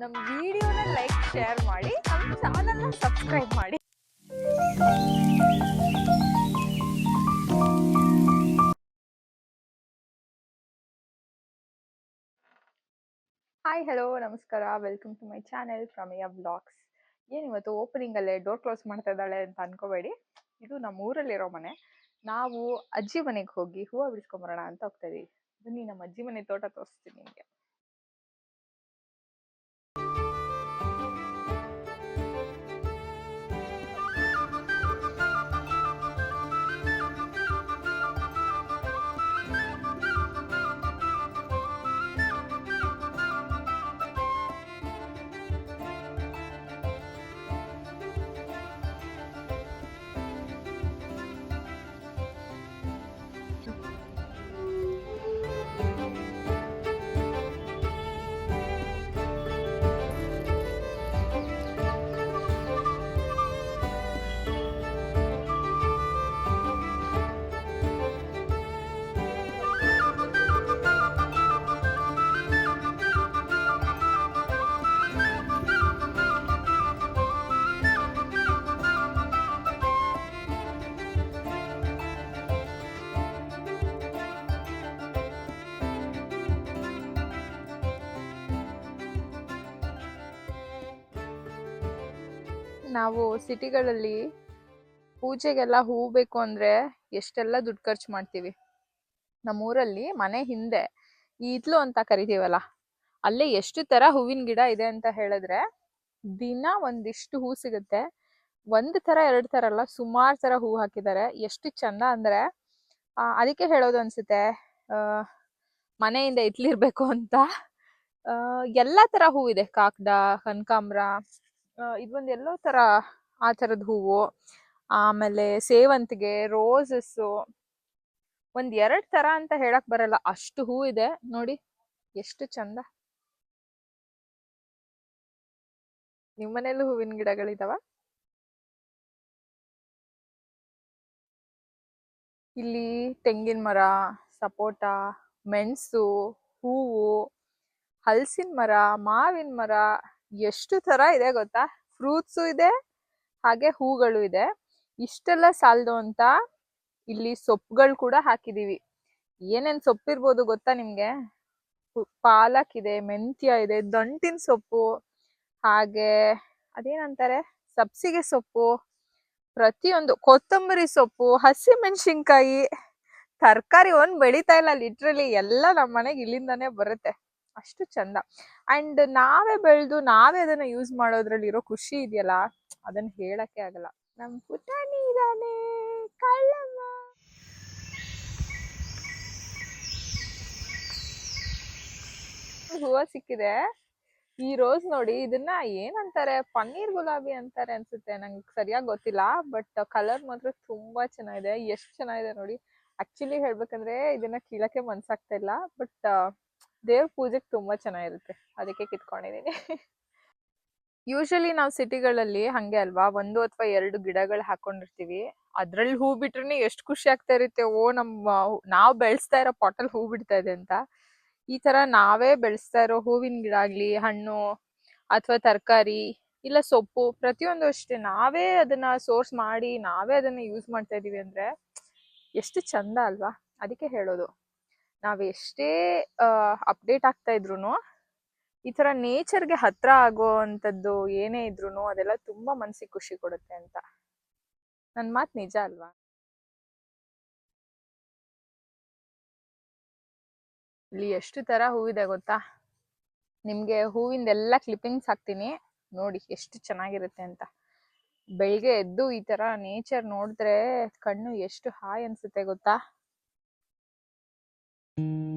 ನಮ್ಮ ವಿಡಿಯೋನ like, share ಮಾಡಿ ನಮ್ಮ ಚಾನಲ್ನ ಸಬ್ಸ್ಕ್ರೈಬ್ ಮಾಡಿ. ಹಾಯ್ ಹಲೋ ನಮಸ್ಕಾರ. Welcome to my channel Prameya blogs ಏನು ಇವತ್ತು ಓಪನಿಂಗಲ್ಲೇ ಡೋರ್ ಕ್ಲೋಸ್ ಮಾಡ್ತಾ ಇದ್ದಾಳೆ ಅಂತ ಅನ್ಕೋಬೇಡಿ. ಇದು ನಮ್ಮ ಊರಲ್ಲಿರೋ ಮನೆ. ನಾವು ಅಜ್ಜಿ ಮನೆಗೆ ಹೋಗಿ ಹೂವು ಬಿಡಿಸ್ಕೊಂಬರೋಣ ಅಂತ ಹೋಗ್ತಾ ಇದೀವಿ. ಬನ್ನಿ, ನಮ್ಮ ಅಜ್ಜಿ ಮನೆ ತೋಟ ತೋರಿಸ್ತೀನಿ ನಿಮಗೆ. ನಾವು ಸಿಟಿಗಳಲ್ಲಿ ಪೂಜೆಗೆಲ್ಲ ಹೂ ಬೇಕು ಅಂದ್ರೆ ಎಷ್ಟೆಲ್ಲ ದುಡ್ಡು ಖರ್ಚು ಮಾಡ್ತೀವಿ? ನಮ್ಮೂರಲ್ಲಿ ಮನೆ ಹಿಂದೆ ಈದ್ಲು ಅಂತ ಕರಿತೀವಲ್ಲ, ಅಲ್ಲೇ ಎಷ್ಟು ಥರ ಹೂವಿನ ಗಿಡ ಇದೆ ಅಂತ ಹೇಳಿದ್ರೆ ದಿನ ಒಂದಿಷ್ಟು ಹೂ ಸಿಗುತ್ತೆ. ಒಂದು ತರ, ಎರಡು ತರ ಅಲ್ಲ, ಸುಮಾರು ತರ ಹೂ ಹಾಕಿದ್ದಾರೆ. ಎಷ್ಟು ಚಂದ ಅಂದ್ರೆ ಅದಕ್ಕೆ ಹೇಳೋದು ಅನ್ಸುತ್ತೆ ಮನೆಯಿಂದ ಇತ್ಲಿರ್ಬೇಕು ಅಂತ. ಎಲ್ಲ ಥರ ಹೂವಿದೆ ಕಾಕಡ, ಕನಕಾಂಬ್ರ ಇದೊಂದು ಎಲ್ಲೋ ತರ ಆ ಥರದ ಹೂವು, ಆಮೇಲೆ ಸೇವಂತಿಗೆ ರೋಸಸ್ ಒಂದ್ ಎರಡ್ ತರ ಅಂತ ಹೇಳಕ್ ಬರಲ್ಲ. ಅಷ್ಟು ಹೂ ಇದೆ. ನೋಡಿ, ಎಷ್ಟು ಚಂದ. ನಿಮ್ಮನೇಲೂ ಹೂವಿನ ಗಿಡಗಳಿದಾವ? ಇಲ್ಲಿ ತೆಂಗಿನ ಮರ, ಸಪೋಟ, ಮೆಣಸು, ಹೂವು, ಹಲಸಿನ ಮರ, ಮಾವಿನ ಮರ. ಎಷ್ಟು ತರ ಇದೆ ಗೊತ್ತಾ? ಫ್ರೂಟ್ಸು ಇದೆ, ಹಾಗೆ ಹೂಗಳು ಇದೆ. ಇಷ್ಟೆಲ್ಲ ಸಾಲದು ಅಂತ ಇಲ್ಲಿ ಸೊಪ್ಪುಗಳು ಕೂಡ ಹಾಕಿದೀವಿ. ಏನೇನ್ ಸೊಪ್ಪಿರ್ಬೋದು ಗೊತ್ತಾ ನಿಮ್ಗೆ? ಪಾಲಕ್ ಇದೆ ಮೆಂತ್ಯ ಇದೆ, ದಂಟಿನ ಸೊಪ್ಪು, ಹಾಗೆ ಅದೇನಂತಾರೆ? ಸಬ್ಸಿಗೆ ಸೊಪ್ಪು, ಪ್ರತಿಯೊಂದು ಕೊತ್ತಂಬರಿ ಸೊಪ್ಪು ಹಸಿ ಮೆಣಸಿನ್ಕಾಯಿ ತರಕಾರಿ ಒಂದ್ ಬೆಳಿತಾ ಇಲ್ಲ ಲಿಟ್ರಲಿ ಎಲ್ಲ ನಮ್ಮ ಮನೆಗೆ ಇಲ್ಲಿಂದಾನೇ ಬರುತ್ತೆ. ಅಷ್ಟು ಚಂದ. ಅಂಡ್ ನಾವೇ ಬೆಳೆದು ನಾವೇ ಅದನ್ನ ಯೂಸ್ ಮಾಡೋದ್ರಲ್ಲಿ ಇರೋ ಖುಷಿ ಇದೆಯಲ್ಲ, ಅದನ್ನ ಹೇಳಕ್ಕೆ ಆಗಲ್ಲ. ನಮ್ ಪುಟಾಣಿ ಇದಾನೆ ಕಳ್ಳಮ್ಮ. ಹೂವ ಸಿಕ್ಕಿದೆ. ಈ ರೋಸ್ ನೋಡಿ ಇದನ್ನ ಏನಂತಾರೆ? ಪನ್ನೀರ್ ಗುಲಾಬಿ ಅಂತಾರೆ ಅನ್ಸುತ್ತೆ. ನಂಗೆ ಸರಿಯಾಗಿ ಗೊತ್ತಿಲ್ಲ, ಬಟ್ ಕಲರ್ ಮಾತ್ರ ತುಂಬಾ ಚೆನ್ನಾಗಿದೆ. ಎಷ್ಟು ಚೆನ್ನಾಗಿದೆ ನೋಡಿ. ಆಕ್ಚುಲಿ ಹೇಳ್ಬೇಕಂದ್ರೆ ಇದನ್ನ ಕೀಳಕ್ಕೆ ಮನ್ಸಾಗ್ತಾ ಇಲ್ಲ, ಬಟ್ ದೇವ್ರ ಪೂಜೆಗೆ ತುಂಬಾ ಚೆನ್ನಾಗಿರುತ್ತೆ. ಅದಕ್ಕೆ ಕಿತ್ಕೊಂಡಿದೀನಿ. ಯೂಶಲಿ ನಾವು ಸಿಟಿಗಳಲ್ಲಿ ಹಂಗೆ ಅಲ್ವಾ, ಒಂದು ಅಥವಾ ಎರಡು ಗಿಡಗಳು ಹಾಕೊಂಡಿರ್ತೀವಿ. ಅದ್ರಲ್ಲಿ ಹೂ ಬಿಟ್ರೆ ಎಷ್ಟು ಖುಷಿ ಆಗ್ತಾ ಇರುತ್ತೆ, ಓ ನಮ್ಮ ನಾವು ಬೆಳೆಸ್ತಾ ಇರೋ ಪಾಟಲ್ ಹೂ ಬಿಡ್ತಾ ಇದೆ ಅಂತ. ಈ ತರ ನಾವೇ ಬೆಳೆಸ್ತಾ ಇರೋ ಹೂವಿನ ಗಿಡ ಆಗ್ಲಿ, ಹಣ್ಣು ಅಥವಾ ತರಕಾರಿ ಇಲ್ಲ ಸೊಪ್ಪು, ಪ್ರತಿಯೊಂದು ಅಷ್ಟೇ. ನಾವೇ ಅದನ್ನ ಸೋರ್ಸ್ ಮಾಡಿ, ನಾವೇ ಅದನ್ನ ಯೂಸ್ ಮಾಡ್ತಾ ಇದೀವಿ ಅಂದ್ರೆ ಎಷ್ಟು ಚಂದ ಅಲ್ವಾ? ಅದಕ್ಕೆ ಹೇಳೋದು. ನಾವ್ ಎಷ್ಟೇ ಅಪ್ಡೇಟ್ ಆಗ್ತಾ ಇದ್ರು ಈ ತರ ನೇಚರ್ಗೆ ಹತ್ರ ಆಗೋ ಅಂತದ್ದು ಏನೇ ಇದ್ರು ಅದೆಲ್ಲ ತುಂಬಾ ಮನ್ಸಿಗೆ ಖುಷಿ ಕೊಡುತ್ತೆ ಅಂತ. ನನ್ ಮಾತು ನಿಜ ಅಲ್ವಾ? ಇಲ್ಲಿ ಎಷ್ಟು ತರ ಹೂವಿದೆ ಗೊತ್ತಾ? ನಿಮ್ಗೆ ಹೂವಿಂದೆಲ್ಲ ಕ್ಲಿಪ್ಪಿಂಗ್ಸ್ ಹಾಕ್ತೀನಿ. ನೋಡಿ ಎಷ್ಟು ಚೆನ್ನಾಗಿರುತ್ತೆ ಅಂತ. ಬೆಳಿಗ್ಗೆ ಎದ್ದು ಈ ತರ ನೇಚರ್ ನೋಡಿದ್ರೆ ಕಣ್ಣು ಎಷ್ಟು ಹಾಯ್ ಅನ್ಸುತ್ತೆ ಗೊತ್ತಾ? thank you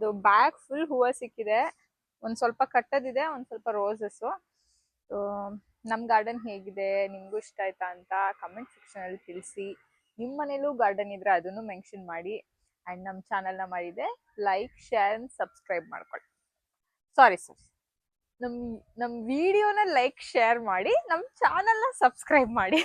ಅದು ಬ್ಯಾಗ್ ಫುಲ್ ಹೂವು ಸಿಕ್ಕಿದೆ. ಒಂದು ಸ್ವಲ್ಪ ಕಟ್ಟದಿದೆ, ಒಂದು ಸ್ವಲ್ಪ ರೋಸಸ್ ನಮ್ ಗಾರ್ಡನ್ ಹೇಗಿದೆ? ನಿಮ್ಗೂ ಇಷ್ಟ ಆಯ್ತಾ ಅಂತ ಕಮೆಂಟ್ ಸೆಕ್ಷನ್ ಅಲ್ಲಿ ತಿಳಿಸಿ. ನಿಮ್ಮ ಮನೇಲೂ ಗಾರ್ಡನ್ ಇದ್ರೆ ಅದನ್ನು ಮೆನ್ಷನ್ ಮಾಡಿ. ಅಂಡ್ ನಮ್ಮ ಚಾನಲ್ನ ಮಾಡಿದೆ ಲೈಕ್ ಶೇರ್ ಅಂಡ್ ಸಬ್ಸ್ಕ್ರೈಬ್ ಮಾಡ್ಕೊಳ್ಳಿ. ಸಾರಿ ಸರ್ ನಮ್ ನಮ್ಮ ವಿಡಿಯೋನ ಲೈಕ್ ಶೇರ್ ಮಾಡಿ ನಮ್ಮ ಚಾನಲ್ನ ಸಬ್ಸ್ಕ್ರೈಬ್ ಮಾಡಿ.